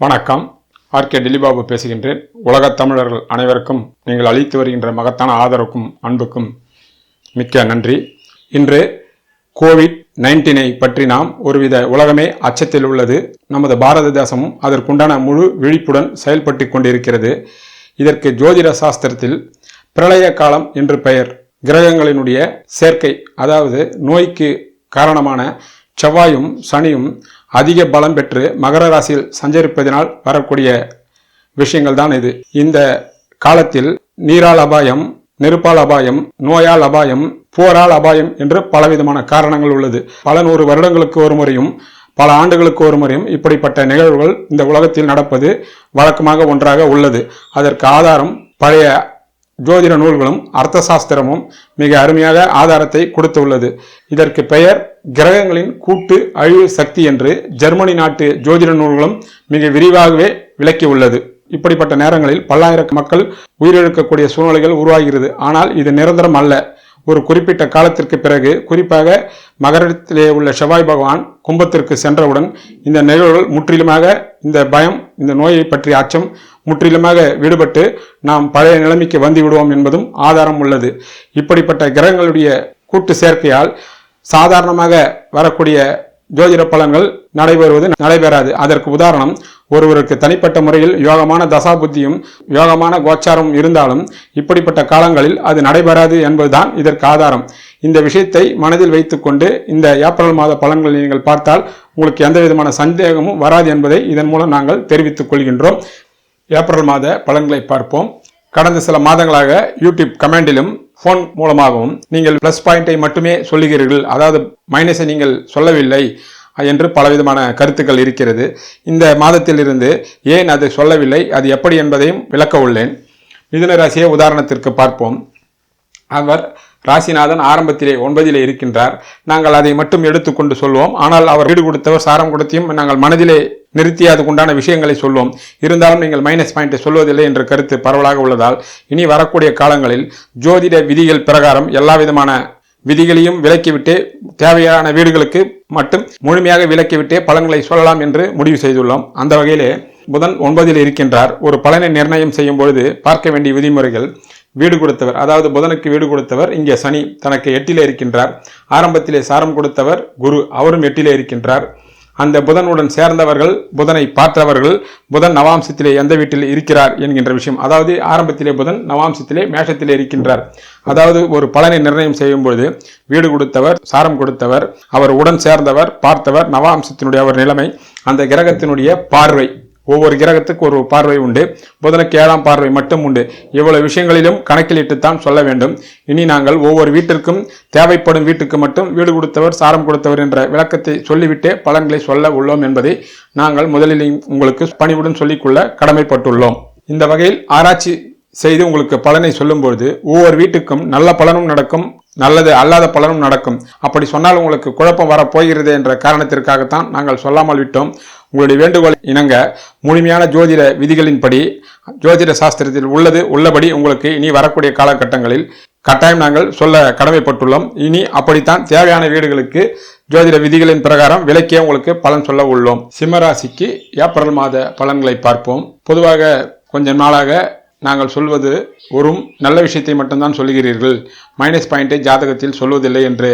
வணக்கம். ஆர்கே டிலிபாபு பேசுகின்றேன். உலகத் தமிழர்கள் அனைவருக்கும் நீங்கள் அளித்து வருகின்ற மகத்தான ஆதரவுக்கும் அன்புக்கும் மிக்க நன்றி. இன்று கோவிட் நைன்டீனை பற்றி நாம் ஒருவித உலகமே அச்சத்தில் உள்ளது. நமது பாரத தேசமும் அதற்குண்டான முழு விழிப்புடன் செயல்பட்டு கொண்டிருக்கிறது. இதற்கு ஜோதிட சாஸ்திரத்தில் பிரளய காலம் என்று பெயர் கிரகங்களினுடைய சேர்க்கை அதாவது நோய்க்கு காரணமான செவ்வாயும் சனியும் அதிக பலம் பெற்று மகர ராசியில் சஞ்சரிப்பதனால் வரக்கூடிய விஷயங்கள் தான் இது. இந்த காலத்தில் நீரால் அபாயம் நெருப்பால் அபாயம் நோயால் அபாயம் போரால் அபாயம் என்று பலவிதமான காரணங்கள் உள்ளது. பல நூறு வருடங்களுக்கு ஒரு முறையும் பல ஆண்டுகளுக்கு ஒரு முறையும் இப்படிப்பட்ட நிகழ்வுகள் இந்த உலகத்தில் நடப்பது வழக்கமாக ஒன்றாக உள்ளது. அதற்கு ஆதாரம் பழைய ஜோதிட நூல்களும் அர்த்த சாஸ்திரமும் மிக அருமையாக ஆதாரத்தை கொடுத்துள்ளது. இதற்கு பெயர் கிரகங்களின் கூட்டு அழிவு சக்தி என்று ஜெர்மனி நாட்டு ஜோதிட நூல்களும் மிக விரிவாகவே விளக்கியுள்ளது. இப்படிப்பட்ட நேரங்களில் பல்லாயிரம் மக்கள் உயிரிழக்கக்கூடிய சூழ்நிலைகள் உருவாகிறது. ஆனால் இது நிரந்தரம் அல்ல. ஒரு குறிப்பிட்ட காலத்திற்கு பிறகு குறிப்பாக மகரத்திலே உள்ள செவ்வாய் பகவான் கும்பத்திற்கு சென்றவுடன் இந்த நிகழ்வுகள் முற்றிலுமாக இந்த பயம் இந்த நோயை பற்றிய அச்சம் முற்றிலுமாக விடுபட்டு நாம் பழைய நிலைமைக்கு வந்து விடுவோம் என்பதும் ஆதாரம் உள்ளது. இப்படிப்பட்ட கிரகங்களுடைய கூட்டு சேர்க்கையால் சாதாரணமாக வரக்கூடிய ஜோதிட பலன்கள் நடைபெறுவது நடைபெறாது. அதற்கு உதாரணம் ஒருவருக்கு தனிப்பட்ட முறையில் யோகமான தசாபுத்தியும் யோகமான கோச்சாரம் இருந்தாலும் இப்படிப்பட்ட காலங்களில் அது நடைபெறாது என்பதுதான் இதற்கு ஆதாரம். இந்த விஷயத்தை மனதில் வைத்துக்கொண்டு இந்த ஏப்ரல் மாத பலன்களை நீங்கள் பார்த்தால் உங்களுக்கு எந்த விதமான சந்தேகமும் வராது என்பதை இதன் மூலம் நாங்கள் தெரிவித்துக் கொள்கின்றோம். ஏப்ரல் மாத பலன்களை பார்ப்போம். கடந்த சில மாதங்களாக யூடியூப் கமெண்டிலும் ஃபோன் மூலமாகவும் நீங்கள் ப்ளஸ் பாயிண்டை மட்டுமே சொல்லுகிறீர்கள். அதாவது மைனஸை நீங்கள் சொல்லவில்லை என்று பலவிதமான கருத்துக்கள் இருக்கிறது. இந்த மாதத்திலிருந்து ஏன் அதை சொல்லவில்லை? அது எப்படி என்பதையும் விளக்க உள்ளேன். மிதுன ராசியை உதாரணத்திற்கு பார்ப்போம். அவர் ராசிநாதன் ஆரம்பத்திலே ஒன்பதிலே இருக்கின்றார். நாங்கள் அதை மட்டும் எடுத்துக்கொண்டு சொல்வோம். ஆனால் அவர் வீடு கொடுத்தவர் சாரம் கொடுத்தியும் நாங்கள் மனதிலே நிறுத்தி அதுக்குண்டான விஷயங்களை சொல்வோம். இருந்தாலும் நீங்கள் மைனஸ் பாயிண்ட்டை சொல்வதில்லை என்ற கருத்து பரவலாக உள்ளதால் இனி வரக்கூடிய காலங்களில் ஜோதிட விதிகள் பிரகாரம் எல்லா விதமான விதிகளையும் விலக்கிவிட்டு தேவையான வீடுகளுக்கு மட்டும் முழுமையாக விலக்கிவிட்டே பலன்களை சொல்லலாம் என்று முடிவு செய்துள்ளோம். அந்த வகையிலே புதன் ஒன்பதில் இருக்கின்றார். ஒரு பலனை நிர்ணயம் செய்யும் பொழுது பார்க்க வேண்டிய விதிமுறைகள் வீடு கொடுத்தவர். அதாவது புதனுக்கு வீடு கொடுத்தவர். இங்கே சனி தனக்கு எட்டிலே இருக்கின்றார். ஆரம்பத்திலே சாரம் கொடுத்தவர் குரு அவரும் எட்டிலே இருக்கின்றார். அந்த புதனுடன் சேர்ந்தவர்கள் புதனை பார்த்தவர்கள் புதன் நவாம்சத்திலே எந்த வீட்டில் இருக்கிறார் என்கின்ற விஷயம். அதாவது ஆரம்பத்திலே புதன் நவாம்சத்திலே மேஷத்திலே இருக்கின்றார். அதாவது ஒரு பலனை நிர்ணயம் செய்யும் பொழுது வீடு கொடுத்தவர் சாரம் கொடுத்தவர் அவர் உடன் சேர்ந்தவர் பார்த்தவர் நவாம்சத்தினுடைய அவர் நிலைமை அந்த கிரகத்தினுடைய பார்வை ஒவ்வொரு கிரகத்துக்கு ஒரு பார்வை உண்டு. புதனுக்கு ஏழாம் பார்வை மட்டும் உண்டு. இவ்வளவு விஷயங்களிலும் கணக்கிலிட்டுத்தான் சொல்ல வேண்டும். இனி நாங்கள் ஒவ்வொரு வீட்டிற்கும் தேவைப்படும் வீட்டுக்கு மட்டும் வீடு கொடுத்தவர் சாரம் கொடுத்தவர் என்ற விளக்கத்தை சொல்லிவிட்டே பலன்களை சொல்ல உள்ளோம் என்பதை நாங்கள் முதலில் உங்களுக்கு பணிவுடன் சொல்லிக்கொள்ள கடமைப்பட்டுள்ளோம். இந்த வகையில் ஆராய்ச்சி செய்து உங்களுக்கு பலனை சொல்லும்பொழுது ஒவ்வொரு வீட்டுக்கும் நல்ல பலனும் நடக்கும் நல்லது அல்லாத பலனும் நடக்கும். அப்படி சொன்னால் உங்களுக்கு குழப்பம் வரப்போகிறது என்ற காரணத்திற்காகத்தான் நாங்கள் சொல்லாமல் விட்டோம். உங்களுடைய வேண்டுகோள் இணங்க முழுமையான ஜோதிட விதிகளின்படி ஜோதிட சாஸ்திரத்தில் உள்ளது உள்ளபடி உங்களுக்கு இனி வரக்கூடிய காலகட்டங்களில் கட்டாயம் நாங்கள் சொல்ல கடமைப்பட்டுள்ளோம். இனி அப்படித்தான் தேவையான வீடுகளுக்கு ஜோதிட விதிகளின் பிரகாரம் விலக்கே உங்களுக்கு பலன் சொல்ல உள்ளோம். சிம்மராசிக்கு ஏப்ரல் மாத பலன்களை பார்ப்போம். பொதுவாக கொஞ்ச நாளாக நாங்கள் சொல்வது ஒரு நல்ல விஷயத்தை மட்டும்தான் சொல்கிறீர்கள். மைனஸ் பாயிண்ட்டை ஜாதகத்தில் சொல்வதில்லை என்று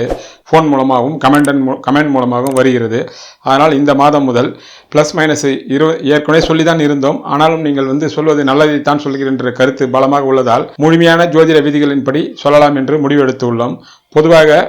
ஃபோன் மூலமாகவும் கமெண்டன் கமெண்ட் மூலமாகவும் வருகிறது. அதனால் இந்த மாதம் முதல் ப்ளஸ் மைனஸ் இரு ஏற்கனவே சொல்லி தான் இருந்தோம். ஆனாலும் நீங்கள் வந்து சொல்வது நல்லதைத்தான் சொல்கிறேன் என்ற கருத்து பலமாக உள்ளதால் முழுமையான ஜோதிட விதிகளின்படி சொல்லலாம் என்று முடிவெடுத்துள்ளோம் பொதுவாக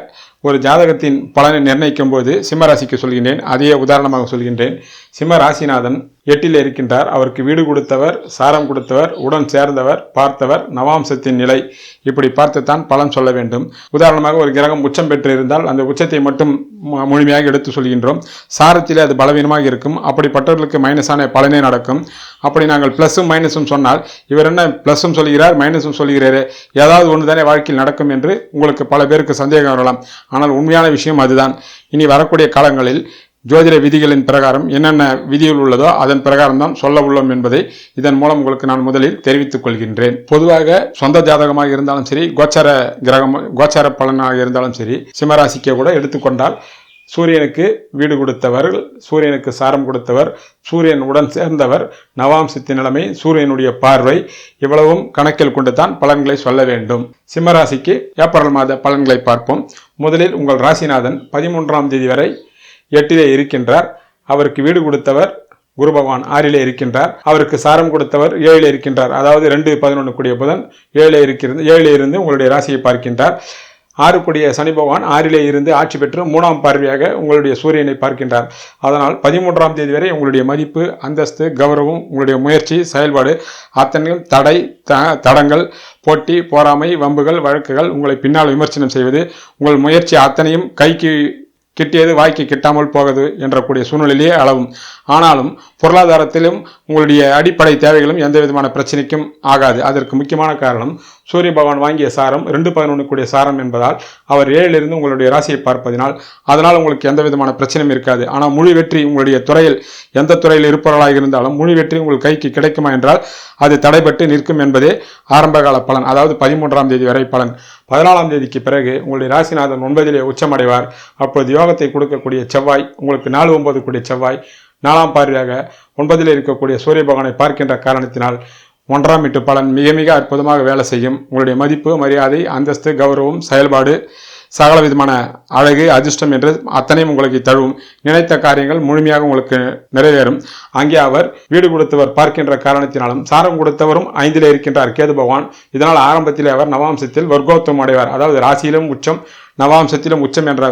ஒரு ஜாதகத்தின் பலனை நிர்ணயிக்கும் போது சிம்மராசிக்கு சொல்கின்றேன். அதையே உதாரணமாக சொல்கின்றேன். சிம்ம ராசிநாதன் எட்டில் இருக்கின்றார். அவருக்கு வீடு கொடுத்தவர் சாரம் கொடுத்தவர் உடன் சேர்ந்தவர் பார்த்தவர் நவாம்சத்தின் நிலை. இப்படி பார்த்துத்தான் பலன் சொல்ல வேண்டும். உதாரணமாக ஒரு கிரகம் உச்சம் பெற்று இருந்தால் அந்த உச்சத்தை மட்டும் மு- முழுமையாக எடுத்து சொல்கின்றோம். சாரத்திலே அது பலவீனமாக இருக்கும். அப்படிப்பட்டவர்களுக்கு மைனஸான பலனே நடக்கும். அப்படி நாங்கள் ப்ளஸும் மைனஸும் சொன்னால் இவர் என்ன ப்ளஸும் சொல்கிறார் மைனஸும் சொல்கிறாரே ஏதாவது ஒன்று தானே வாழ்க்கையில் நடக்கும் என்று உங்களுக்கு பல பேருக்கு சந்தேகம் வரலாம். ஆனால் உண்மையான விஷயம் அதுதான். இனி வரக்கூடிய காலங்களில் ஜோதிட விதிகளின் பிரகாரம் என்னென்ன விதிகள் உள்ளதோ அதன் பிரகாரம் தான் சொல்ல உள்ளோம் என்பதை இதன் மூலம் உங்களுக்கு நான் முதலில் தெரிவித்துக் கொள்கின்றேன். பொதுவாக சொந்த ஜாதகமாக இருந்தாலும் சரி கோச்சார கிரகம் கோச்சார பலனாக இருந்தாலும் சரி சிம்மராசிக்கே கூட எடுத்துக்கொண்டால் சூரியனுக்கு வீடு கொடுத்தவர் சூரியனுக்கு சாரம் கொடுத்தவர் சூரியன் உடன் சேர்ந்தவர் நவாம்சத்தின் நிலைமை சூரியனுடைய பார்வை இவ்வளவும் கணக்கில் கொண்டு தான் பலன்களை சொல்ல வேண்டும். சிம்மராசிக்கு ஏப்ரல் மாத பலன்களை பார்ப்போம். முதலில் உங்கள் ராசிநாதன் பதிமூன்றாம் தேதி வரை எட்டிலே இருக்கின்றார். அவருக்கு வீடு கொடுத்தவர் குரு பகவான் ஆறிலே இருக்கின்றார். அவருக்கு சாரம் கொடுத்தவர் ஏழிலே இருக்கின்றார். அதாவது ரெண்டு பதினொன்று கூடிய புதன் ஏழிலே இருக்கிறது ஏழிலே இருந்து உங்களுடைய ராசியை பார்க்கின்றார். ஆறு கூடிய சனி பகவான் ஆறிலே இருந்து ஆட்சி பெற்று மூணாம் பார்வையாக உங்களுடைய சூரியனை பார்க்கின்றார். அதனால் பதிமூன்றாம் தேதி வரை உங்களுடைய மதிப்பு அந்தஸ்து கௌரவம் உங்களுடைய முயற்சி செயல்பாடு அத்தனையும் தடை த தடங்கள் போட்டி போராமை வம்புகள் வழக்குகள் உங்களை பின்னால் விமர்சனம் செய்வது உங்கள் முயற்சி அத்தனையும் கைக்கு கிட்டியது வாய்க்கு கிட்டாமல் போகுது என்ற கூடிய சூழ்நிலையிலேயே அளவும். ஆனாலும் பொருளாதாரத்திலும் உங்களுடைய அடிப்படை தேவைகளும் எந்த விதமான பிரச்சனைக்கும் ஆகாது. அதற்கு முக்கியமான காரணம் சூரிய பகவான் வாங்கிய சாரம் ரெண்டு பதினொன்று கூடிய சாரம் என்பதால் அவர் ஏழிலிருந்து உங்களுடைய ராசியை பார்ப்பதினால் அதனால் உங்களுக்கு எந்த விதமான பிரச்சனையும் இருக்காது. ஆனால் முழு வெற்றி உங்களுடைய துறையில் எந்த துறையில் இருப்பவர்களாக இருந்தாலும் முழு வெற்றி உங்கள் கைக்கு கிடைக்குமா என்றால் அது தடைபட்டு நிற்கும் என்பதே ஆரம்பகால பலன். அதாவது பதிமூன்றாம் தேதி வரை பலன். பதினாலாம் தேதிக்கு பிறகு உங்களுடைய ராசிநாதன் ஒன்பதிலே உச்சமடைவார். அப்போது யோகத்தை கொடுக்கக்கூடிய செவ்வாய் உங்களுக்கு நாலு ஒன்பது கூடிய செவ்வாய் நாலாம் பார்வையாக ஒன்பதில் இருக்கக்கூடிய சூரிய பகவானை பார்க்கின்ற காரணத்தினால் ஒன்றாம் வீட்டு பலன் மிக மிக அற்புதமாக வேலை செய்யும். உங்களுடைய மதிப்பு மரியாதை அந்தஸ்து கௌரவம் செயல்பாடு சகல விதமான அழகு அதிர்ஷ்டம் என்று அத்தனையும் உங்களுக்கு தழுவும். நினைத்த காரியங்கள் முழுமையாக உங்களுக்கு நிறைவேறும். அங்கே அவர் வீடு கொடுத்தவர் பார்க்கின்ற காரணத்தினாலும் சாரம் கொடுத்தவரும் ஐந்திலே இருக்கின்றார் கேது பகவான். இதனால் ஆரம்பத்தில் அவர் நவாம்சத்தில் வர்க்கோத்தம் அடைவார். அதாவது ராசியிலும் உச்சம் நவாம்சத்திலும் உச்சம் என்ற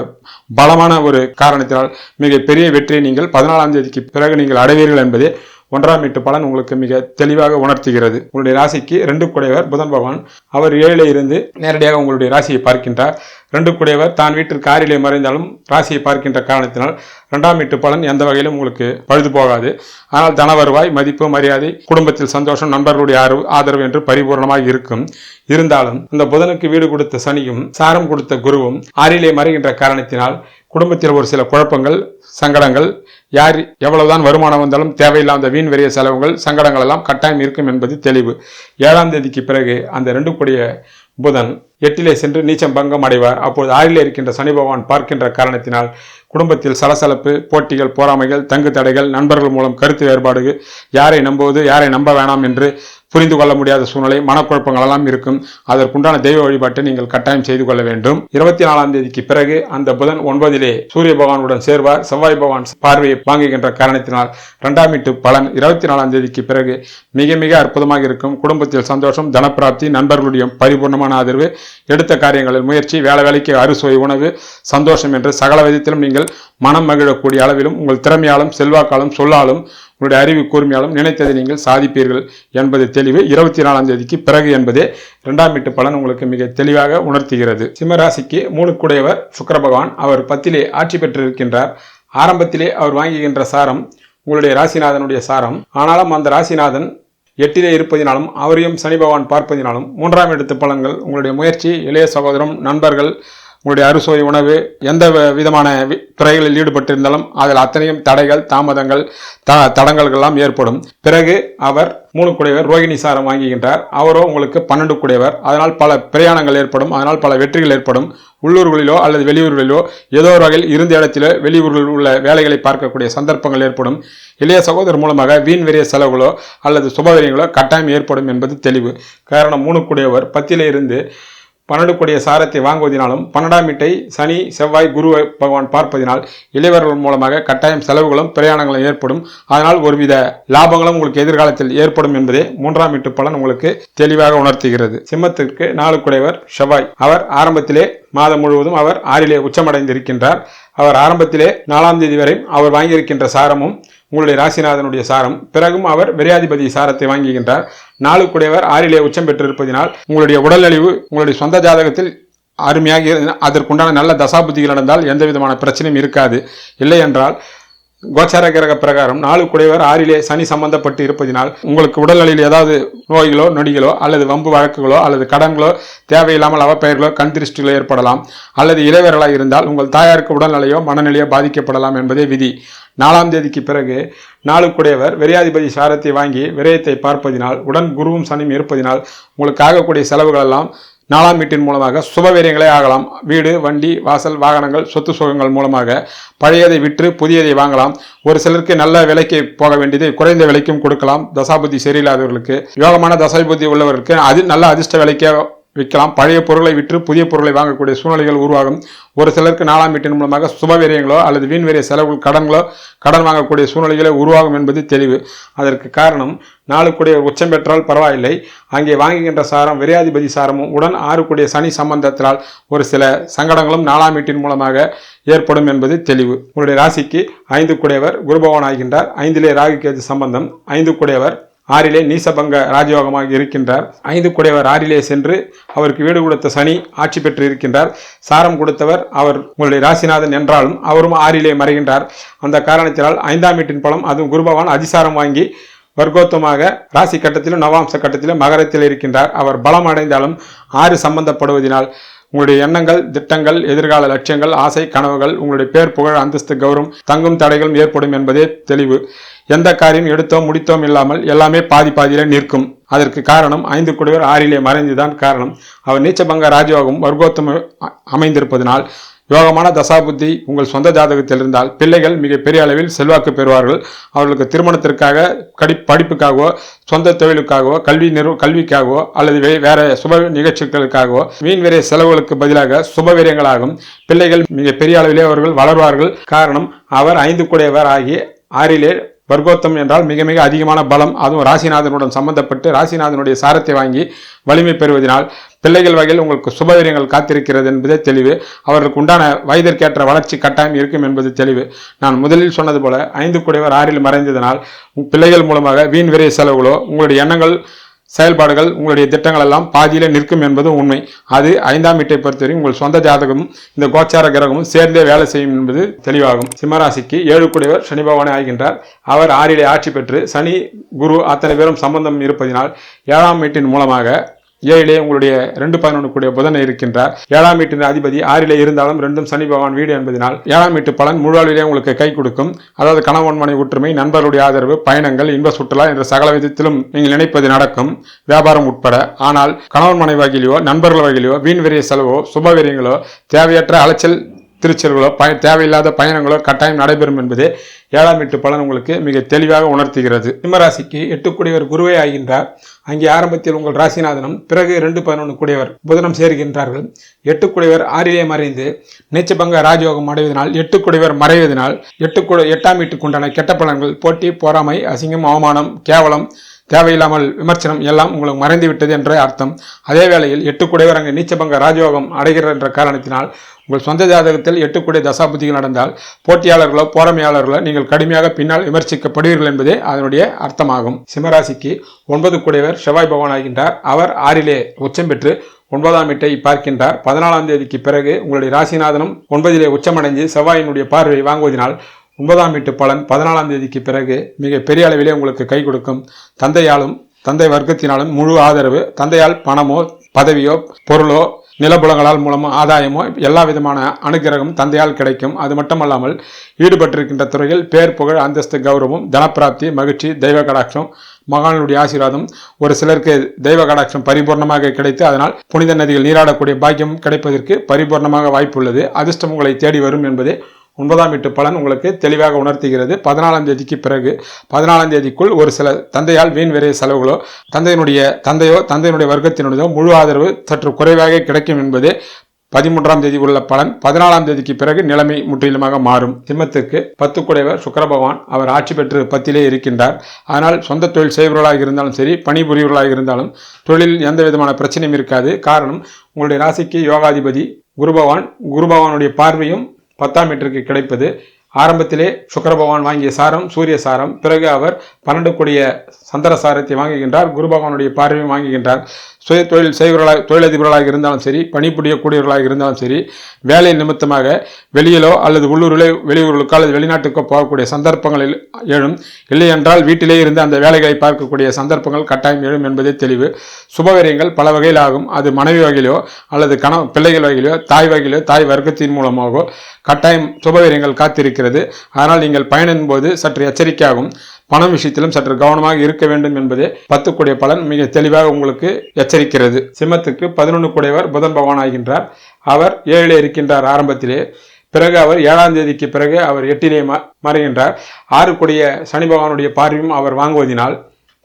பலமான ஒரு காரணத்தினால் மிக பெரிய வெற்றியை நீங்கள் பதினாலாம் தேதிக்கு பிறகு நீங்கள் அடைவீர்கள் என்பதே ஒன்றாம் வீட்டு பலன் உங்களுக்கு மிக தெளிவாக உணர்த்துகிறது. உங்களுடைய ராசிக்கு ரெண்டு குடையவர் புதன் பகவான். அவர் ஏழில் இருந்து நேரடியாக உங்களுடைய ராசியை பார்க்கின்றார். ரெண்டு குடையவர் தான் வீட்டிற்கு ஆறிலே மறைந்தாலும் ராசியை பார்க்கின்ற காரணத்தினால் ரெண்டாம் வீட்டு பலன் எந்த வகையிலும் உங்களுக்கு பழுது போகாது. ஆனால் தன வருவாய் மதிப்பு மரியாதை குடும்பத்தில் சந்தோஷம் நண்பர்களுடைய ஆறு- ஆதரவு என்று பரிபூர்ணமாக இருக்கும். இருந்தாலும் இந்த புதனுக்கு வீடு கொடுத்த சனியும் சாரம் கொடுத்த குருவும் ஆறிலே மறைகின்ற காரணத்தினால் குடும்பத்தில் ஒரு சில குழப்பங்கள் சங்கடங்கள் யார் எவ்வளவுதான் வருமானம் வந்தாலும் தேவையில்லாத வீண் வெறிய செலவுகள் சங்கடங்கள் எல்லாம் கட்டாயம் இருக்கும் என்பது தெளிவு. ஏழாம் தேதிக்கு பிறகு அந்த ரெண்டு கூடிய புதன் எட்டிலே சென்று நீச்சம் பங்கம் அடைவார். அப்போது ஆறிலே இருக்கின்ற சனி பகவான் பார்க்கின்ற காரணத்தினால் குடும்பத்தில் சலசலப்பு போட்டிகள் போராமைகள் தங்கு தடைகள் நண்பர்கள் மூலம் கருத்து வேறுபாடு யாரை நம்புவது யாரை நம்ப வேணாம் என்று புரிந்து கொள்ள முடியாத சூழ்நிலை மனக்குழப்பங்கள் எல்லாம் இருக்கும். அதற்குண்டான தெய்வ வழிபாட்டை நீங்கள் கட்டாயம் செய்து கொள்ள வேண்டும். இருபத்தி நாலாம் தேதிக்கு பிறகு அந்த புதன் ஒன்பதிலே சூரிய பகவானுடன் சேர்வார். செவ்வாய் பகவான் பார்வையை வாங்குகின்ற காரணத்தினால் இரண்டாம் வீட்டு பலன் இருபத்தி நாலாம் தேதிக்கு பிறகு மிக மிக அற்புதமாக இருக்கும். குடும்பத்தில் சந்தோஷம் தனப்பிராப்தி நண்பர்களுடைய பரிபூர்ணமான ஆதரவு எடுத்த காரியங்களில் முயற்சி வேலை வேலைக்கு அறுசுவை உணவு சந்தோஷம் என்று சகல விதத்திலும் நீங்கள் மனம் மகிழக்கூடிய அளவிலும் உங்கள் திறமையாலும் செல்வாக்காலும் சொல்லாலும் உங்களுடைய அறிவு கூர்மையாலும் நினைத்ததை நீங்கள் சாதிப்பீர்கள் என்பது தெளிவு. இருபத்தி நாலாம் தேதிக்கு பிறகு என்பதே இரண்டாம் வீட்டு பலன் உங்களுக்கு மிக தெளிவாக உணர்த்துகிறது. சிம்மராசிக்கு மூணு குடையவர் பகவான். அவர் பத்திலே ஆட்சி பெற்றிருக்கின்றார். ஆரம்பத்திலே அவர் வாங்குகின்ற சாரம் உங்களுடைய ராசிநாதனுடைய சாரம். ஆனாலும் அந்த ராசிநாதன் எட்டிலே இருப்பதினாலும் அவரையும் சனி பகவான் பார்ப்பதினாலும் மூன்றாம் இடத்து பலன்கள் உங்களுடைய முயற்சி இளைய சகோதரம் நண்பர்கள் உங்களுடைய அறுசுவை உணவு எந்த விதமான வி- துறைகளில் ஈடுபட்டிருந்தாலும் அதில் அத்தனையும் தடைகள் தாமதங்கள் த தடங்கல்கள்லாம் ஏற்படும். பிறகு அவர் மூணு குடையவர் ரோகிணி சாரம் வாங்குகின்றார். அவரோ உங்களுக்கு பன்னெண்டு குடையவர் அதனால் பல பிரயாணங்கள் ஏற்படும். அதனால் பல வெற்றிகள் ஏற்படும். உள்ளூர்களிலோ அல்லது வெளியூர்களிலோ ஏதோ ஒரு வகையில் இருந்த இடத்திலோ வெளியூர்களில் உள்ள வேலைகளை பார்க்கக்கூடிய சந்தர்ப்பங்கள் ஏற்படும். இளைய சகோதரர் மூலமாக வீண் வெறிய செலவுகளோ அல்லது சுபவரியங்களோ கட்டாயம் ஏற்படும் என்பது தெளிவு. காரணம் மூணு குடையவர் பத்தியிலிருந்து இருந்து பன்னெண்டு கோடிய சாரத்தை வாங்குவதினாலும் பன்னெண்டாம் வீட்டை சனி செவ்வாய் குரு பகவான் பார்ப்பதினால் இளையவர்கள் மூலமாக கட்டாயம் செலவுகளும் பிரயாணங்களும் ஏற்படும். அதனால் ஒருவித லாபங்களும் உங்களுக்கு எதிர்காலத்தில் ஏற்படும் என்பதே மூன்றாம் வீட்டு பலன் உங்களுக்கு தெளிவாக உணர்த்துகிறது. சிம்மத்திற்கு நாளுக்குடையவர் செவ்வாய். அவர் ஆரம்பத்திலே மாதம் முழுவதும் அவர் ஆறிலே உச்சமடைந்திருக்கின்றார். அவர் ஆரம்பத்திலே நாலாம் தேதி வரை அவர் வாங்கியிருக்கின்ற சாரமும் உங்களுடைய ராசிநாதனுடைய சாரம். பிறகும் அவர் விரையாதிபதி சாரத்தை வாங்குகின்றார். நாளுக்குடையவர் ஆறிலே உச்சம் பெற்றிருப்பதினால் உங்களுடைய உடல்நலிவு உங்களுடைய சொந்த ஜாதகத்தில் அருமையாக இரு- அதற்குண்டான நல்ல தசாபுத்திகள் நடந்தால் எந்த விதமான பிரச்சனையும் இருக்காது. இல்லை என்றால் கோச்சார கிரக பிரகாரம் நாலு குடைவர் ஆறிலே சனி சம்பந்தப்பட்டு இருப்பதினால் உங்களுக்கு உடல்நிலையில் ஏதாவது நோய்களோ நொடிகளோ அல்லது வம்பு வழக்குகளோ அல்லது கடன்களோ தேவையில்லாமல் அவப்பெயர்களோ கண் திருஷ்டிகளோ ஏற்படலாம் அல்லது இளைவர்களாக இருந்தால் உங்கள் தாயாருக்கு உடல்நிலையோ மனநிலையோ பாதிக்கப்படலாம் என்பதே விதி. நாலாம் தேதிக்கு பிறகு நாளுக்குடையவர் விரையாதிபதி சாரத்தை வாங்கி விரயத்தை பார்ப்பதினால் உடன் குருவும் சனியும் இருப்பதினால் உங்களுக்கு ஆகக்கூடிய செலவுகளெல்லாம் நாலாம் வீட்டின் மூலமாக சுபவீரியங்களே ஆகலாம். வீடு வண்டி வாசல் வாகனங்கள் சொத்து சுகங்கள் மூலமாக பழையதை விற்று புதியதை வாங்கலாம். ஒரு சிலருக்கு நல்ல விலைக்கு போக வேண்டியதை குறைந்த விலைக்கும் கொடுக்கலாம். தசாபுத்தி சரியில்லாதவர்களுக்கு யோகமான தசாபுத்தி உள்ளவர்களுக்கு அது நல்ல அதிர்ஷ்ட விலைக்கே விற்கலாம். பழைய பொருளை விற்று புதிய பொருளை வாங்கக்கூடிய சூழ்நிலைகள் உருவாகும். ஒரு சிலருக்கு நாலாம் வீட்டின் மூலமாக சுபவீரியங்களோ அல்லது வீண்வீரிய செலவுகள் கடன்களோ கடன் வாங்கக்கூடிய சூழ்நிலைகளே உருவாகும் என்பது தெளிவு. அதற்கு காரணம் நாளுக்குடைய உச்சம் பெற்றால் பரவாயில்லை. அங்கே வாங்குகின்ற சாரம் விரையாதிபதி சாரமும் உடன் ஆறுக்குடைய சனி சம்பந்தத்தினால் ஒரு சில சங்கடங்களும் நாலாம் வீட்டின் மூலமாக ஏற்படும் என்பது தெளிவு. உங்களுடைய ராசிக்கு ஐந்து குடையவர் குருபவன் ஆகின்றார் ஐந்திலே ராகு கேது சம்பந்தம். ஐந்து குடையவர் ஆறிலே நீசபங்க ராஜயோகமாக இருக்கின்றார். ஐந்து குடையவர் ஆறிலே சென்று அவருக்கு வீடு கொடுத்த சனி ஆட்சி பெற்று இருக்கின்றார். சாரம் கொடுத்தவர் அவர் உங்களுடைய ராசிநாதன் என்றாலும் அவரும் ஆறிலே மறைகின்றார். அந்த காரணத்தினால் ஐந்தாம் வீட்டின் பலம் அதுவும் குருபவான் அதிசாரம் வாங்கி வர்க்கோத்தமாக ராசி கட்டத்திலும் நவாம்ச கட்டத்திலும் மகரத்தில் இருக்கின்றார். அவர் பலம் அடைந்தாலும் ஆறு சம்பந்தப்படுவதனால் உங்களுடைய எண்ணங்கள் திட்டங்கள் எதிர்கால லட்சியங்கள் ஆசை கனவுகள் உங்களுடைய பேர் புகழ் அந்தஸ்து கௌரவம் தங்கும் தடைகளும் ஏற்படும் என்பதே தெளிவு. எந்த காரியம் எடுத்தோம் முடித்தோம் இல்லாமல் எல்லாமே பாதி பாதியில நிற்கும். அதற்கு காரணம் ஐந்து குடிவர் ஆறிலே மறைந்துதான் காரணம். அவர் நீச்சபங்க ராஜயோகம் வர்க்கோத்தம் அமைந்திருப்பதனால் யோகமான தசாபுத்தி உங்கள் சொந்த ஜாதகத்தில் இருந்தால் பிள்ளைகள் மிக பெரிய அளவில் செல்வாக்கு பெறுவார்கள். அவர்களுக்கு திருமணத்திற்காக கடி படிப்புக்காகவோ சொந்த தொழிலுக்காகவோ கல்வி நிறு கல்விக்காகவோ அல்லது வே வேற சுப நிகழ்ச்சிகளுக்காகவோ வீண் விரை செலவுகளுக்கு பதிலாக சுபவீரியங்களாகும் பிள்ளைகள் மிக பெரிய அளவிலே அவர்கள் வளர்வார்கள். காரணம் அவர் ஐந்து குடையவர் ஆகி ஆறிலே வர்க்கோத்தம் என்றால் மிக மிக அதிகமான பலம். அதுவும் ராசிநாதனுடன் சம்பந்தப்பட்டு ராசிநாதனுடைய சாரத்தை வாங்கி வலிமை பெறுவதனால் பிள்ளைகள் வகையில் உங்களுக்கு சுபவீரியங்கள் காத்திருக்கிறது என்பதே தெளிவு. அவர்களுக்கு உண்டான வயதிற்கேற்ற வளர்ச்சி கட்டாயம் இருக்கும் என்பது தெளிவு. நான் முதலில் சொன்னது போல ஐந்து குடைவர் ஆறில் மறைந்ததனால் பிள்ளைகள் மூலமாக வீண் விரை செலவுகளோ உங்களுடைய எண்ணங்கள் செயல்பாடுகள் உங்களுடைய திட்டங்கள் எல்லாம் பாதியில நிற்கும் என்பதும் உண்மை. அது ஐந்தாம் வீட்டை பொறுத்தவரை உங்கள் சொந்த ஜாதகமும் இந்த கோச்சார கிரகமும் சேர்ந்தே வேலை செய்யும் என்பது தெளிவாகும். சிம்மராசிக்கு ஏழு குடைவர் சனி பகவானே ஆகின்றார். அவர் ஆறிலே ஆட்சி பெற்று சனி குரு அத்தனை பேரும் சம்பந்தம் இருப்பதினால் ஏழாம் வீட்டின் மூலமாக ஏழிலே உங்களுடைய ரெண்டு பதினொன்று கூடிய புதன் இருக்கின்றார். ஏழாம் வீட்டின் அதிபதி ஆறிலே இருந்தாலும் ரெண்டும் சனி பகவான் வீடு என்பதனால் ஏழாம் வீட்டு பலன் முழு உங்களுக்கு கை கொடுக்கும். அதாவது கணவன் மனை ஒற்றுமை நண்பர்களுடைய ஆதரவு பயணங்கள் இன்ப சுற்றுலா என்ற சகல விதத்திலும் நீங்கள் நினைப்பது நடக்கும். வியாபாரம் உட்பட. ஆனால் கணவன் மனை வகையிலோ நண்பர்கள் வகையிலோ வீண் வெறிய செலவோ சுபவீரியங்களோ தேவையற்ற அலைச்சல் திருச்செல்களோ பய தேவையில்லாத பயணங்களோ கட்டாயம் நடைபெறும் என்பது ஏழாம் எட்டு பலன் உங்களுக்கு மிக தெளிவாக உணர்த்துகிறது. சிம்மராசிக்கு எட்டு கூடியவர் குருவே ஆகின்றார். அங்கே ஆரம்பத்தில் உங்கள் ராசிநாதனும் பிறகு ரெண்டு பதினொன்று கூடியவர் புதனம் சேர்கின்றார்கள். எட்டு குடைவர் ஆறிலே மறைந்து நீச்சபங்க ராஜயோகம் அடைவதனால் எட்டு குடைவர் மறைவதனால் எட்டு கூட எட்டாம் வீட்டுக்குண்டான கெட்ட பலன்கள் போட்டி பொறாமை அசிங்கம் அவமானம் கேவலம் தேவையில்லாமல் விமர்சனம் எல்லாம் உங்களுக்கு மறைந்து விட்டது என்ற அர்த்தம். அதே வேளையில் எட்டு குடைவர் அங்கு நீச்சபங்க ராஜயோகம் அடைகிறார் என்ற காரணத்தினால் உங்கள் சொந்த ஜாதகத்தில் எட்டுக்கூடிய தசாபுத்திகள் நடந்தால் போட்டியாளர்களோ போராமையாளர்களோ நீங்கள் கடுமையாக பின்னால் விமர்சிக்கப்படுவீர்கள் என்பதே அதனுடைய அர்த்தமாகும். சிம்மராசிக்கு ஒன்பது கூடியவர் செவ்வாய் பகவான் ஆகின்றார். அவர் ஆறிலே உச்சம் பெற்று ஒன்பதாம் வீட்டை பார்க்கின்றார். பதினாலாம் தேதிக்கு பிறகு உங்களுடைய ராசிநாதனும் ஒன்பதிலே உச்சமடைந்து செவ்வாயினுடைய பார்வையை வாங்குவதனால் ஒன்பதாம் வீட்டு பலன் பதினாலாம் தேதிக்கு பிறகு மிக பெரிய அளவிலே உங்களுக்கு கை கொடுக்கும். தந்தையாலும் தந்தை வர்க்கத்தினாலும் முழு ஆதரவு. தந்தையால் பணமோ பதவியோ பொருளோ நிலபுலங்களால் மூலமும் ஆதாயமோ எல்லா விதமான அனுகிரகம் தந்தையால் கிடைக்கும். அது மட்டுமல்லாமல் ஈடுபட்டிருக்கின்ற துறையில் பேர் புகழ் அந்தஸ்து கௌரவம் தனப்பிராப்தி மகிழ்ச்சி தெய்வ கடாட்சம் மகானுடைய ஆசீர்வாதம் ஒரு சிலருக்கு தெய்வ கடாட்சம் பரிபூர்ணமாக கிடைத்து அதனால் புனித நதியில் நீராடக்கூடிய பாக்கியம் கிடைப்பதற்கு பரிபூர்ணமாக வாய்ப்புள்ளது. அதிர்ஷ்டம் உங்களை தேடி வரும் என்பதே ஒன்பதாம் வீட்டு பலன் உங்களுக்கு தெளிவாக உணர்த்துகிறது. பதினாலாம் தேதிக்கு பிறகு பதினாலாம் தேதிக்குள் ஒரு சில தந்தையால் வீண் விரைய செலவுகளோ தந்தையினுடைய தந்தையோ தந்தையினுடைய வர்க்கத்தினுடையதோ முழு ஆதரவு சற்று குறைவாக கிடைக்கும் என்பதே பதிமூன்றாம் தேதி உள்ள பலன். பதினாலாம் தேதிக்கு பிறகு நிலைமை முற்றிலுமாக மாறும். சிம்மத்துக்கு பத்து குடைவர் சுக்கர பகவான். அவர் ஆட்சி பெற்று பத்திலே இருக்கின்றார். ஆனால் சொந்த தொழில் செய்பவர்களாக இருந்தாலும் சரி பணிபுரியவர்களாக இருந்தாலும் தொழிலில் எந்த விதமான பிரச்சனையும் இருக்காது. காரணம் உங்களுடைய ராசிக்கு யோகாதிபதி குருபவான் குருபவானுடைய பார்வையும் பத்தாம் மீட்டருக்கு கிடைப்பது. ஆரம்பத்திலே சுக்கர பகவான் வாங்கிய சாரம் சூரிய சாரம். பிறகு அவர் பன்னெண்டு கோடிய சந்திர சாரத்தை வாங்குகின்றார். குரு பகவானுடைய பார்வையும் வாங்குகின்றார். சுய தொழில் செய்வர்களாக தொழிலதிபர்களாக இருந்தாலும் சரி பணிபுரியக்கூடியவர்களாக இருந்தாலும் சரி வேலை நிமித்தமாக வெளியிலோ அல்லது உள்ளூரிலோ வெளியூர்களுக்கோ அல்லது வெளிநாட்டுக்கோ போகக்கூடிய சந்தர்ப்பங்களில் எழும். இல்லை என்றால் வீட்டிலே இருந்து அந்த வேலைகளை பார்க்கக்கூடிய சந்தர்ப்பங்கள் கட்டாயம் எழும் என்பதே தெளிவு. சுபகரியங்கள் பல வகையில் ஆகும் அது மனைவி வகையிலோ அல்லது கண பிள்ளைகள் வகையிலோ தாய் வகையிலோ தாய் வர்க்கத்தின் மூலமாகவோ கட்டாயம் சுபகரியங்கள் காத்திருக்கிறது. ஆனால் நீங்கள் பயணின் போது சற்று எச்சரிக்கையாகும். பணம் விஷயத்திலும் சற்று கவனமாக இருக்க வேண்டும் என்பதே பத்து கூடிய பலன். மிக தெளிவாக உங்களுக்கு எச்சரிக்கிறது. சிம்மத்துக்கு பதினொன்று கூடையவர் புதன் பகவான் ஆகின்றார். அவர் ஏழிலே இருக்கின்றார் ஆரம்பத்திலே. பிறகு அவர் ஏழாம் தேதிக்கு பிறகு அவர் எட்டிலே மறைகின்றார். ஆறு கூடிய சனி பகவானுடைய பார்வையும் அவர் வாங்குவதினால்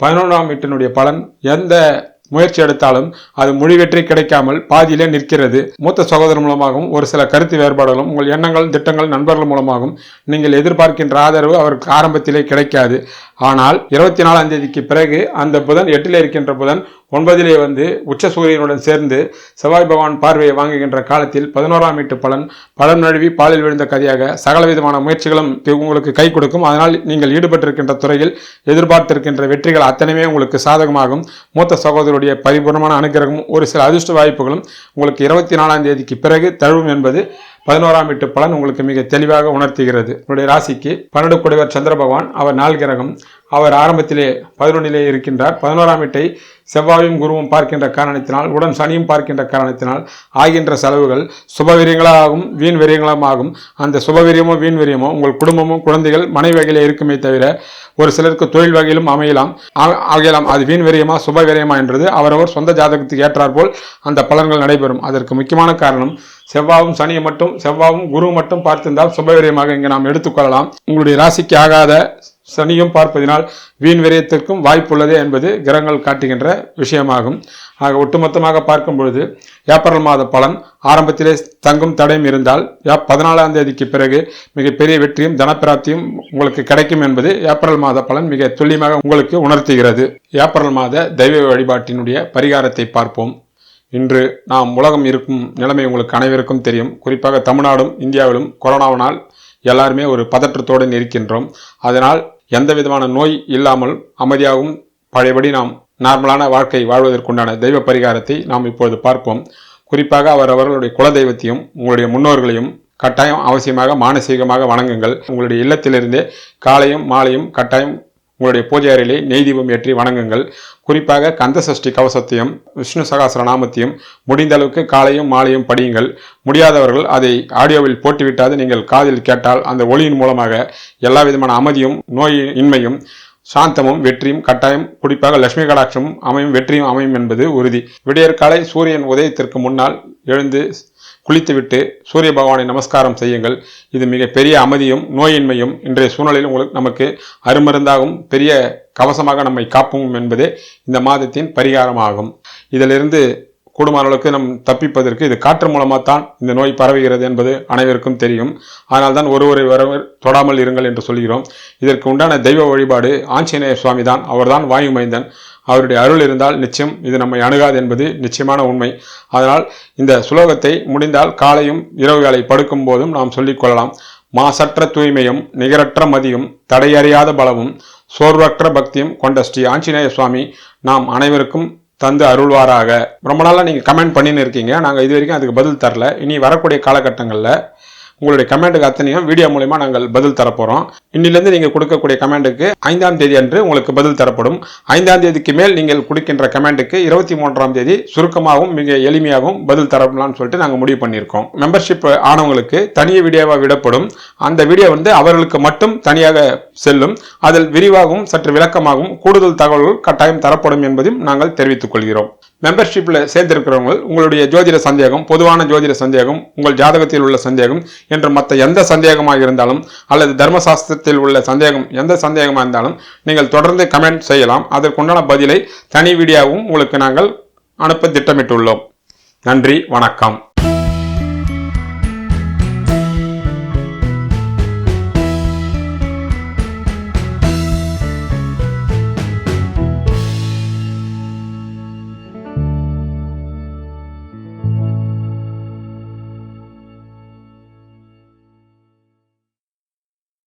பதினொன்றாம் வீட்டினுடைய பலன் எந்த முயற்சி எடுத்தாலும் அது முழு வெற்றி கிடைக்காமல் பாதியிலே நிற்கிறது. மூத்த சகோதரர் மூலமாகவும் ஒரு சில கருத்து வேறுபாடுகளும் உங்கள் எண்ணங்கள் திட்டங்கள் நண்பர்கள் மூலமாகவும் நீங்கள் எதிர்பார்க்கின்ற ஆதரவு அவருக்கு ஆரம்பத்திலே கிடைக்காது. ஆனால் இருபத்தி நாலாம் தேதிக்கு பிறகு அந்த புதன் எட்டிலே இருக்கின்ற புதன் ஒன்பதிலே வந்து உச்ச சூரியனுடன் சேர்ந்து செவ்வாய் பகவான் பார்வையை வாங்குகின்ற காலத்தில் பதினோராம் வீட்டு பலன் பலன் நழுவி பாலில் விழுந்த கதையாக சகலவிதமான முயற்சிகளும் உங்களுக்கு கை கொடுக்கும். அதனால் நீங்கள் ஈடுபட்டிருக்கின்ற துறையில் எதிர்பார்த்திருக்கின்ற வெற்றிகள் அத்தனையுமே உங்களுக்கு சாதகமாகும். மூத்த சகோதரருடைய பரிபூர்ணமான அனுகிரகமும் ஒரு சில அதிர்ஷ்ட வாய்ப்புகளும் உங்களுக்கு இருபத்தி நாலாம் தேதிக்கு பிறகு தழுவும் என்பது பதினோராம் வீட்டு பலன் உங்களுக்கு மிக தெளிவாக உணர்த்துகிறது. உங்களுடைய ராசிக்கு பன்னெண்டு குடைவர் சந்திர பகவான் அவர் நாள் கிரகம். அவர் ஆரம்பத்திலே பதினொன்னிலே இருக்கின்றார். பதினோராம் வீட்டை செவ்வாயும் குருவும் பார்க்கின்ற காரணத்தினால் உடன் சனியும் பார்க்கின்ற காரணத்தினால் ஆகின்ற செலவுகள் சுபவீரியங்களாகும் வீண் விரியங்களாகும். அந்த சுபவீரியமோ வீண் விரியமோ உங்கள் குடும்பமும் குழந்தைகள் மனைவி வகையில் இருக்குமே தவிர ஒரு சிலருக்கு தொழில் வகையிலும் அமையலாம். ஆ- ஆகலாம் அது வீண் விரியமா சுப விரயமா என்றது அவரவர் சொந்த ஜாதகத்துக்கு ஏற்றாற்போல் அந்த பலன்கள் நடைபெறும். அதற்கு முக்கியமான காரணம் செவ்வாவும் சனியை மட்டும் செவ்வாவும் குரு மட்டும் பார்த்திருந்தால் சுபவிரயமாக இங்கே நாம் எடுத்துக்கொள்ளலாம் உங்களுடைய ராசிக்கு ஆகாத சனியும் பார்ப்பதினால் வீண் விரயத்திற்கும் வாய்ப்புள்ளதே என்பது கிரகங்கள் காட்டுகின்ற விஷயமாகும். ஆக ஒட்டுமொத்தமாக பார்க்கும் பொழுது ஏப்ரல் மாத பலன் ஆரம்பத்திலே தங்கும் தடையும் இருந்தால் பதினாலாம் தேதிக்கு பிறகு மிகப்பெரிய வெற்றியும் தனப்பிராப்தியும் உங்களுக்கு கிடைக்கும் என்பது ஏப்ரல் மாத பலன் மிக துல்லியமாக உங்களுக்கு உணர்த்துகிறது. ஏப்ரல் மாத தெய்வ வழிபாட்டினுடைய பரிகாரத்தை பார்ப்போம். இன்று நாம் உலகம் இருக்கும் நிலைமை உங்களுக்கு அனைவருக்கும் தெரியும். குறிப்பாக தமிழ்நாடும் இந்தியாவிலும் கொரோனாவினால் எல்லாருமே ஒரு பதற்றத்தோடு இருக்கின்றோம். அதனால் எந்த விதமான நோய் இல்லாமல் அமைதியாகவும் பழையபடி நாம் நார்மலான வாழ்க்கை வாழ்வதற்குண்டான தெய்வ பரிகாரத்தை நாம் இப்பொழுது பார்ப்போம். குறிப்பாக அவர் அவர்களுடைய குலதெய்வத்தையும் உங்களுடைய முன்னோர்களையும் கட்டாயம் அவசியமாக மானசீகமாக வணங்குங்கள். உங்களுடைய இல்லத்திலிருந்தே காலையும் மாலையும் கட்டாயம் உங்களுடைய பூஜை அறையிலே நெய் தீபம் ஏற்றி வணங்குங்கள். குறிப்பாக கந்த சஷ்டி கவசத்தையும் விஷ்ணு சகாசர நாமத்தையும் முடிந்த அளவுக்கு காலையும் மாலையும் படியுங்கள். முடியாதவர்கள் அதை ஆடியோவில் போட்டுவிட்டாது. நீங்கள் காதில் கேட்டால் அந்த ஒளியின் மூலமாக எல்லா விதமான அமைதியும் நோய் இன்மையும் சாந்தமும் வெற்றியும் கட்டாயம் குறிப்பாக லட்சுமி கடாட்சமும் அமையும் வெற்றியும் அமையும் என்பது உறுதி. விடியற்காலை சூரியன் உதயத்திற்கு முன்னால் எழுந்து குளித்துவிட்டு சூரிய பகவானை நமஸ்காரம் செய்யுங்கள். இது மிக பெரிய அமைதியும் நோயின்மையும் இன்றைய சூழ்நிலையில் உங்களுக்கு நமக்கு அருமருந்தாகவும் பெரிய கவசமாக நம்மை காப்போம் என்பதே இந்த மாதத்தின் பரிகாரமாகும். இதிலிருந்து கூடுமான அளவுக்கு நம் தப்பிப்பதற்கு இது காற்று மூலமாக தான் இந்த நோய் பரவுகிறது என்பது அனைவருக்கும் தெரியும். ஆனால் தான் ஒருவரை வரவர் தொடாமல் இருங்கள் என்று சொல்கிறோம். இதற்கு உண்டான தெய்வ வழிபாடு ஆஞ்சநேய சுவாமி தான் அவர்தான் வாயு மைந்தன். அவருடைய அருள் இருந்தால் நிச்சயம் இது நம்மை அணுகாது என்பது நிச்சயமான உண்மை. அதனால் இந்த சுலோகத்தை முடிந்தால் காலையும் இரவு வேலை படுக்கும் போதும் நாம் சொல்லிக் கொள்ளலாம். மாசற்ற தூய்மையும் நிகரற்ற மதியும் தடையறியாத பலமும் சோர்வற்ற பக்தியும் கொண்ட ஸ்ரீ ஆஞ்சநேய சுவாமி நாம் அனைவருக்கும் தந்து அருள்வாராக. ரொம்ப நாளாக நீங்கள் கமெண்ட் பண்ணின்னு இருக்கீங்க. நாங்கள் இது வரைக்கும் அதுக்கு பதில் தரல. இனி வரக்கூடிய காலகட்டங்களில் உங்களுடைய கமெண்ட்டுக்கு அத்தனையும் வீடியோ மூலயமா நாங்கள் பதில் தரப்போகிறோம் இன்னிலிருந்து நீங்கள் கொடுக்கக்கூடிய கமெண்ட்டுக்கு ஐந்தாம் தேதி அன்று உங்களுக்கு பதில் தரப்படும். ஐந்தாம் தேதிக்கு மேல் நீங்கள் கொடுக்கின்ற கமெண்ட்டுக்கு இருபத்தி மூன்றாம் தேதி சுருக்கமாகவும் மிக எளிமையாகவும் பதில் தரப்படலாம்னு சொல்லிட்டு நாங்கள் முடிவு பண்ணியிருக்கோம். மெம்பர்ஷிப் ஆனவங்களுக்கு தனிய வீடியோவாக விடப்படும். அந்த வீடியோ வந்து அவர்களுக்கு மட்டும் தனியாக செல்லும். அதில் விரிவாகவும் சற்று விளக்கமாகவும் கூடுதல் தகவல்கள் கட்டாயம் தரப்படும் என்பதையும் நாங்கள் தெரிவித்துக் கொள்கிறோம். மெம்பர்ஷிப்பில் சேர்ந்திருக்கிறவங்க உங்களுடைய ஜோதிட சந்தேகம் பொதுவான ஜோதிட சந்தேகம் உங்கள் ஜாதகத்தில் உள்ள சந்தேகம் என்று மற்ற எந்த சந்தேகமாக இருந்தாலும் அல்லது தர்மசாஸ்திரத்தில் உள்ள சந்தேகம் எந்த சந்தேகமாக இருந்தாலும் நீங்கள் தொடர்ந்து கமெண்ட் செய்யலாம். அதற்குண்டான பதிலை தனி வீடியோவும் உங்களுக்கு நாங்கள் அனுப்ப திட்டமிட்டுள்ளோம். நன்றி வணக்கம்.